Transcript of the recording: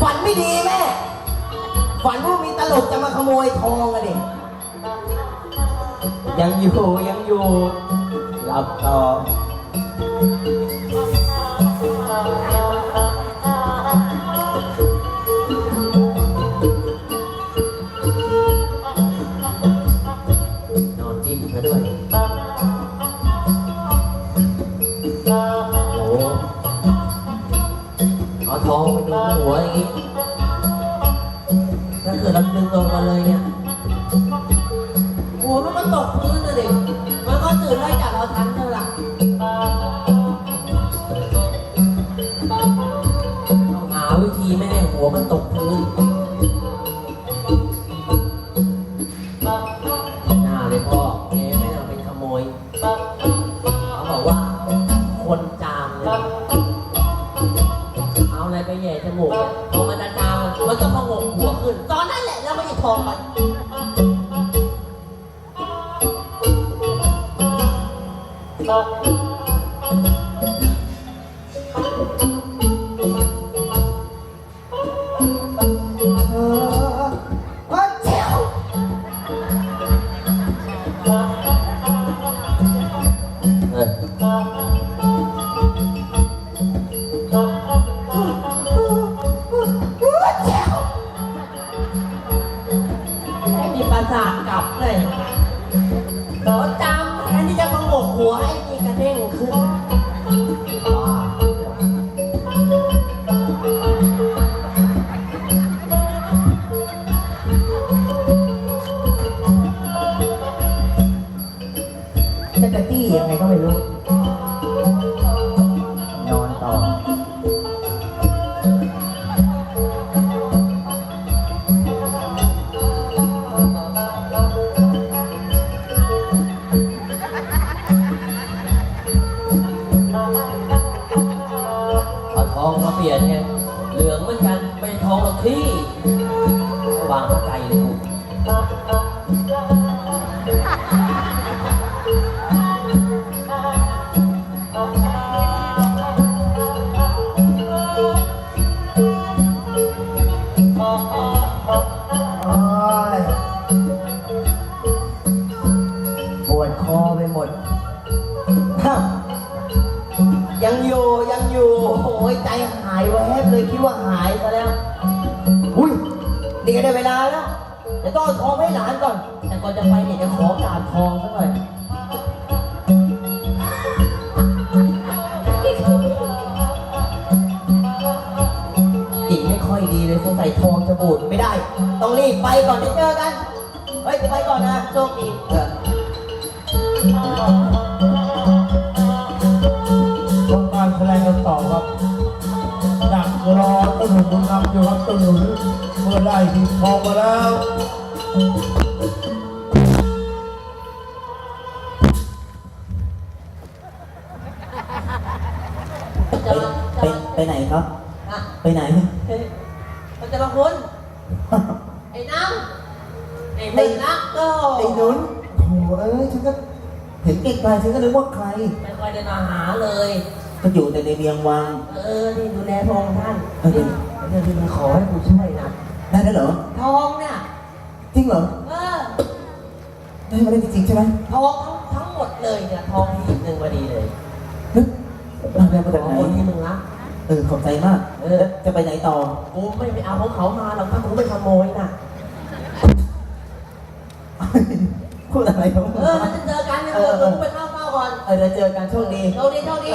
ฝันไม่ดีแม่ ฝันว่ามีตลกจะมาขโมยทองอะดิยังอยู่ยังอยู่หลับต่อ ทองไปดูหัวอย่างงี้ถ้าเกิดเราดึงลงมาเลยเนี่ยหัวมันมาตกพื้นนะเด็กมันก็ตื่นได้จากเราทันเท่าไหร่ต้องหาวิธีไม่ให้หัวมันตกพื้นหน้าเลยพ่อแกไม่น่าเป็นขโมย เขาบอกว่าคนจามเลย ไปแย่จมูกพอมันดามมันก็พองกหัวขึ้น ตอนนั้นแหละเราไม่ได้ทองไป เราจำแทนที่จะมางกหัวให้มีกระเด้งขึ้นจะกระตี้ยังไงก็ไม่รู้ ทองกับขี้วางใจเลยกูโอ้ยปวดคอไปหมดฮะยังอยู่ยังอยู่ โอ้ยใจหายแวบเลยคิดว่าหายซะแล้ว อุ้ยนี่ก็ได้เวลาแล้วเดี๋ยวต้องเอาทองให้หลานก่อน แต่ก่อนจะไปเนี่ยจะขอกราบทองสักหน่อยจิตไม่ค่อยดีเลยสงสัยทองจะบูดไม่ได้ ต้องรีบไปก่อนเดี๋ยวเจอกัน เฮ้ยไปก่อนนะโชคดีเออทำการแสดงกันต่อครับดัก รอต้นหนุนบุญนำอยู่ครับต้นหนุนเมื่อได้ทีทองมาแล้วจะมาไปไปไหนครับ อะไปไหนเฮ้ยมันจะมาคุณไอ้น้ำไอ้มึงนะก็ไอ้หนุนโอ้เอ้ยฉันก็เห็นไกลๆฉันก็นึกว่าใคร ไม่ค่อยได้มาหาเลย ก็อยู่แต่ในเมียงวัง เออ นี่ดูแลพระองค์ท่านนี่เดี๋ยวนี้ขอให้กูช่วยนะ ได้แล้วเหรอ ทองเนี่ยจริงเหรอ เออ ได้มาได้จริงๆใช่ไหมทองทั้งทั้งหมดเลยเนี่ย ทองหีบหนึ่งพอดีเลยนึกเราได้มาขจากองไหนคนที่มึงรักเออขอบใจมาก เออ จะไปไหนต่อ กูไม่ไปเอาของเขามาหรอกถ้ากูไม่ขโมยนะพูดอะไรของมึงเออมันจะเจอกันเนี่ยเออกูไปเข้าเฝ้า อนเออเดี๋ยวเจอกันโชคดีโชคดีโชคดี